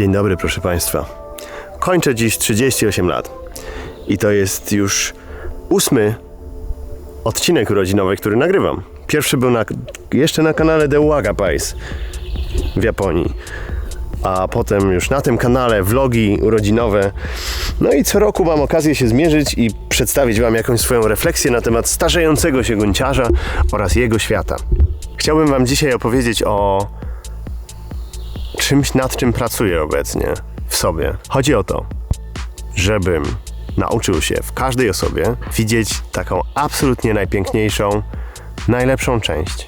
Dzień dobry, proszę Państwa. Kończę dziś 38 lat. I to jest już ósmy odcinek urodzinowy, który nagrywam. Pierwszy był na, jeszcze na kanale The Waga Pies w Japonii. A potem już na tym kanale vlogi urodzinowe. No i co roku mam okazję się zmierzyć i przedstawić Wam jakąś swoją refleksję na temat starzejącego się gonciarza oraz jego świata. Chciałbym Wam dzisiaj opowiedzieć o czymś, nad czym pracuję obecnie w sobie. Chodzi o to, żebym nauczył się w każdej osobie widzieć taką absolutnie najpiękniejszą, najlepszą część.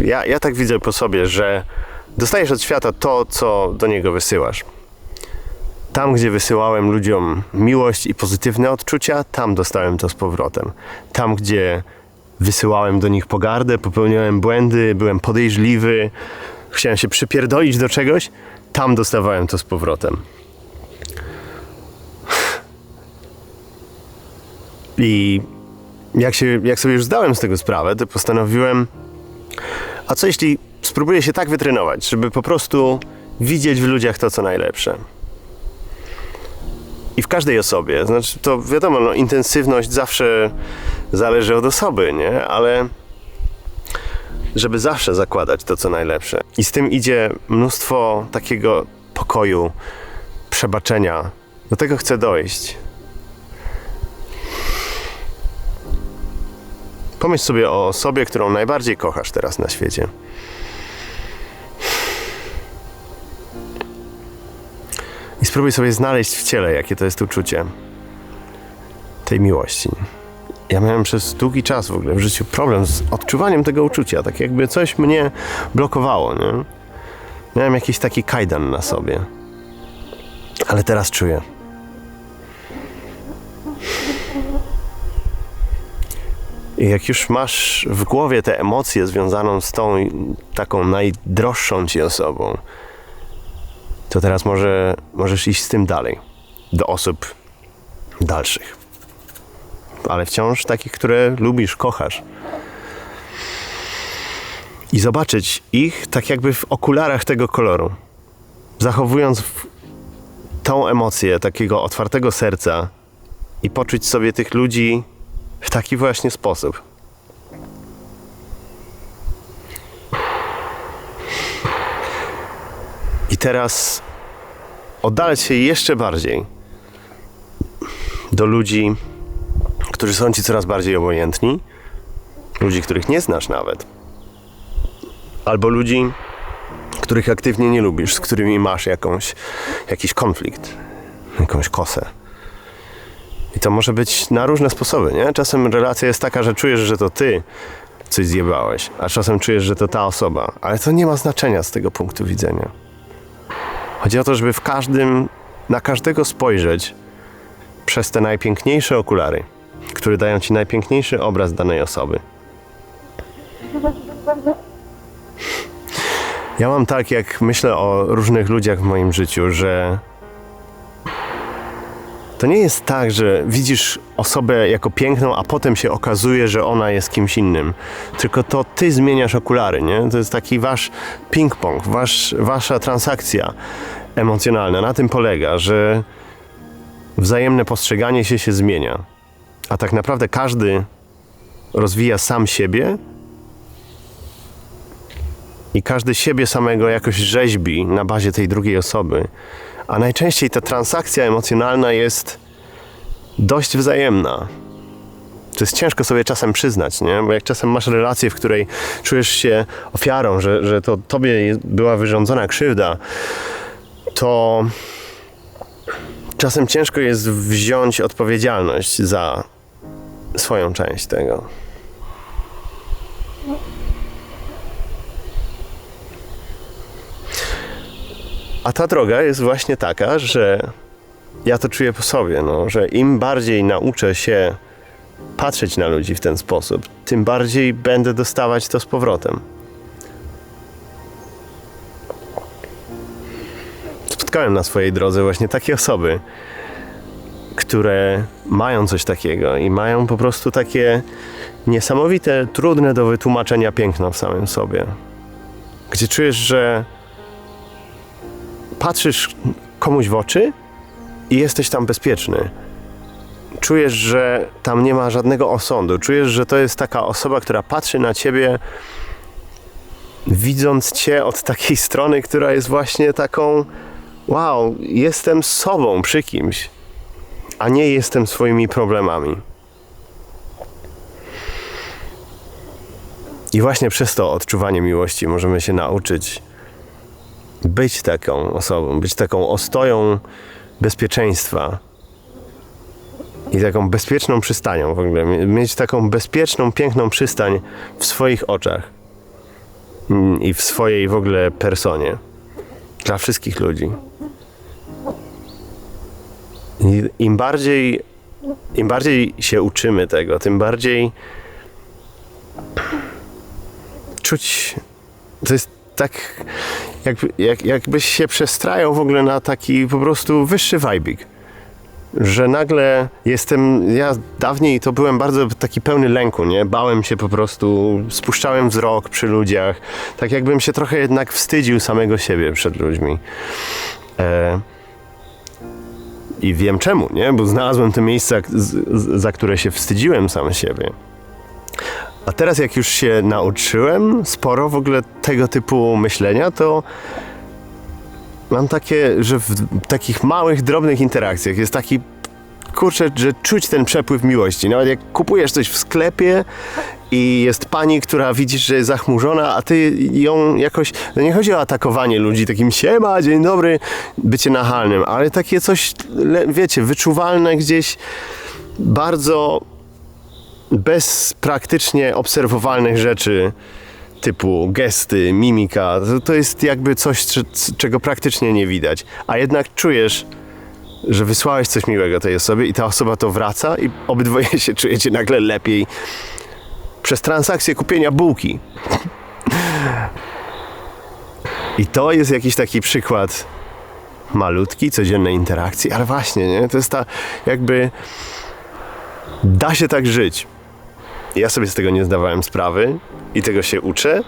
Ja, ja tak widzę po sobie, że dostajesz od świata to, co do niego wysyłasz. Tam, gdzie wysyłałem ludziom miłość i pozytywne odczucia, tam dostałem to z powrotem. Tam, gdzie wysyłałem do nich pogardę, popełniałem błędy, byłem podejrzliwy, chciałem się przypierdolić do czegoś, tam dostawałem to z powrotem. I jak, się, jak sobie już zdałem z tego sprawę, to postanowiłem, a co jeśli spróbuję się tak wytrenować, żeby po prostu widzieć w ludziach to, co najlepsze. I w każdej osobie, znaczy to wiadomo, no, intensywność zawsze zależy od osoby, nie? Ale żeby zawsze zakładać to, co najlepsze. I z tym idzie mnóstwo takiego pokoju, przebaczenia. Do tego chcę dojść. Pomyśl sobie o osobie, którą najbardziej kochasz teraz na świecie. I spróbuj sobie znaleźć w ciele, jakie to jest uczucie tej miłości. Ja miałem przez długi czas w ogóle w życiu problem z odczuwaniem tego uczucia, tak jakby coś mnie blokowało, nie? Miałem jakiś taki kajdan na sobie. Ale teraz czuję. I jak już masz w głowie tę emocję związaną z tą taką najdroższą ci osobą, to teraz może, możesz iść z tym dalej. Do osób dalszych. Ale wciąż takich, które lubisz, kochasz. I zobaczyć ich tak jakby w okularach tego koloru. Zachowując tą emocję takiego otwartego serca i poczuć sobie tych ludzi w taki właśnie sposób. I teraz oddalać się jeszcze bardziej do ludzi, którzy są ci coraz bardziej obojętni, ludzi, których nie znasz nawet, albo ludzi, których aktywnie nie lubisz, z którymi masz jakąś, jakiś konflikt, jakąś kosę. I to może być na różne sposoby, nie? Czasem relacja jest taka, że czujesz, że to ty coś zjebałeś, a czasem czujesz, że to ta osoba, ale to nie ma znaczenia z tego punktu widzenia. Chodzi o to, żeby w każdym, na każdego spojrzeć przez te najpiękniejsze okulary, które dają ci najpiękniejszy obraz danej osoby. Ja mam tak, jak myślę o różnych ludziach w moim życiu, że to nie jest tak, że widzisz osobę jako piękną, a potem się okazuje, że ona jest kimś innym. Tylko to ty zmieniasz okulary, nie? To jest taki wasz ping-pong, wasz, wasza transakcja emocjonalna. Na tym polega, że wzajemne postrzeganie się się zmienia. A tak naprawdę każdy rozwija sam siebie i każdy siebie samego jakoś rzeźbi na bazie tej drugiej osoby. A najczęściej ta transakcja emocjonalna jest dość wzajemna. To jest ciężko sobie czasem przyznać, nie? Bo jak czasem masz relację, w której czujesz się ofiarą, że, że to tobie była wyrządzona krzywda, to czasem ciężko jest wziąć odpowiedzialność za swoją część tego. A ta droga jest właśnie taka, że ja to czuję po sobie, no, że im bardziej nauczę się patrzeć na ludzi w ten sposób, tym bardziej będę dostawać to z powrotem. Spotkałem na swojej drodze właśnie takie osoby, które mają coś takiego i mają po prostu takie niesamowite, trudne do wytłumaczenia piękno w samym sobie gdzie czujesz, że patrzysz komuś w oczy i jesteś tam bezpieczny. Czujesz, że tam nie ma żadnego osądu. Czujesz, że to jest taka osoba, która patrzy na ciebie, widząc cię od takiej strony, która jest właśnie taką: Wow, jestem sobą przy kimś, a nie jestem swoimi problemami. I właśnie przez to odczuwanie miłości możemy się nauczyć być taką osobą, być taką ostoją bezpieczeństwa i taką bezpieczną przystanią w ogóle. Mieć taką bezpieczną, piękną przystań w swoich oczach mm, i w swojej w ogóle personie dla wszystkich ludzi. Im bardziej, im bardziej się uczymy tego, tym bardziej czuć. To jest tak, jakby, jak, jakbyś się przestrajał w ogóle na taki po prostu wyższy wajbik. Że nagle jestem, ja dawniej to byłem bardzo taki pełny lęku, nie? Bałem się po prostu, spuszczałem wzrok przy ludziach, tak jakbym się trochę jednak wstydził samego siebie przed ludźmi. E, I wiem czemu, nie? Bo znalazłem te miejsca, za które się wstydziłem sam siebie. A teraz jak już się nauczyłem sporo w ogóle tego typu myślenia, to mam takie, że w takich małych, drobnych interakcjach jest taki kurczę, że czuć ten przepływ miłości. Nawet jak kupujesz coś w sklepie i jest pani, która widzisz, że jest zachmurzona, a ty ją jakoś, no nie chodzi o atakowanie ludzi takim siema, dzień dobry, bycie nachalnym, ale takie coś, wiecie, wyczuwalne gdzieś bardzo bez praktycznie obserwowalnych rzeczy typu gesty, mimika, to, to jest jakby coś, czego praktycznie nie widać. A jednak czujesz, że wysłałeś coś miłego tej osobie i ta osoba to wraca i obydwoje się czujecie nagle lepiej przez transakcję kupienia bułki. I to jest jakiś taki przykład malutki, codziennej interakcji, ale właśnie, nie? To jest ta jakby da się tak żyć. Ja sobie z tego nie zdawałem sprawy i tego się uczę.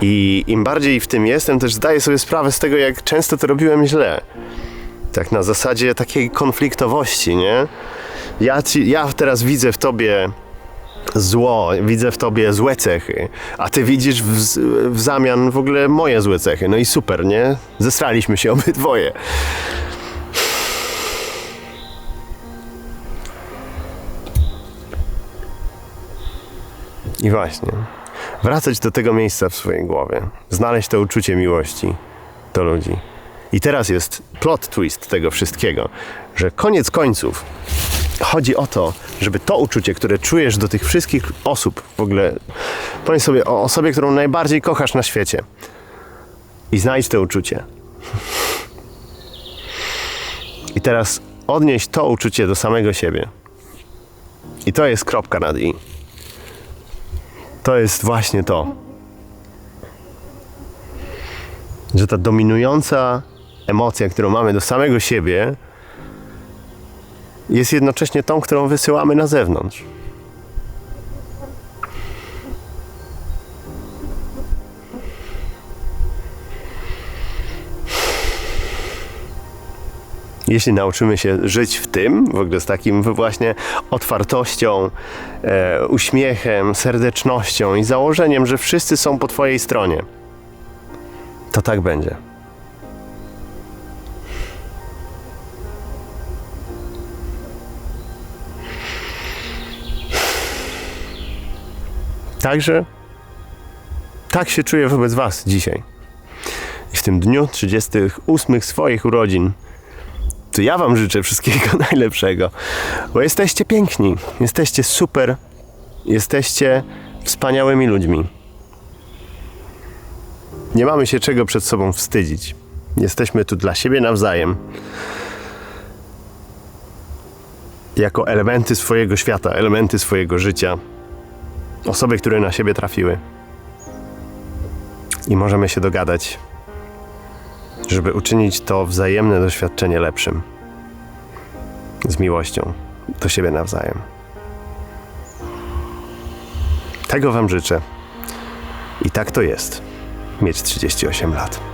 I im bardziej w tym jestem, też zdaję sobie sprawę z tego, jak często to robiłem źle. Tak na zasadzie takiej konfliktowości, nie? Ja, ci, ja teraz widzę w tobie zło, widzę w tobie złe cechy, a ty widzisz w, w zamian w ogóle moje złe cechy. No i super, nie? Zesraliśmy się obydwoje. I właśnie, wracać do tego miejsca w swojej głowie, znaleźć to uczucie miłości do ludzi. I teraz jest plot twist tego wszystkiego, że koniec końców chodzi o to, żeby to uczucie, które czujesz do tych wszystkich osób, w ogóle pomyśl sobie o osobie, którą najbardziej kochasz na świecie i znajdź to uczucie. I teraz odnieść to uczucie do samego siebie. I to jest kropka nad i. To jest właśnie to. Że ta dominująca emocja, którą mamy do samego siebie, jest jednocześnie tą, którą wysyłamy na zewnątrz. jeśli nauczymy się żyć w tym, w ogóle z takim właśnie otwartością, e, uśmiechem, serdecznością i założeniem, że wszyscy są po Twojej stronie, to tak będzie. Także tak się czuję wobec Was dzisiaj. I w tym dniu 38 swoich urodzin to ja Wam życzę wszystkiego najlepszego, bo jesteście piękni, jesteście super, jesteście wspaniałymi ludźmi. Nie mamy się czego przed sobą wstydzić. Jesteśmy tu dla siebie nawzajem. Jako elementy swojego świata, elementy swojego życia. Osoby, które na siebie trafiły. I możemy się dogadać żeby uczynić to wzajemne doświadczenie lepszym. Z miłością do siebie nawzajem. Tego Wam życzę. I tak to jest mieć 38 lat.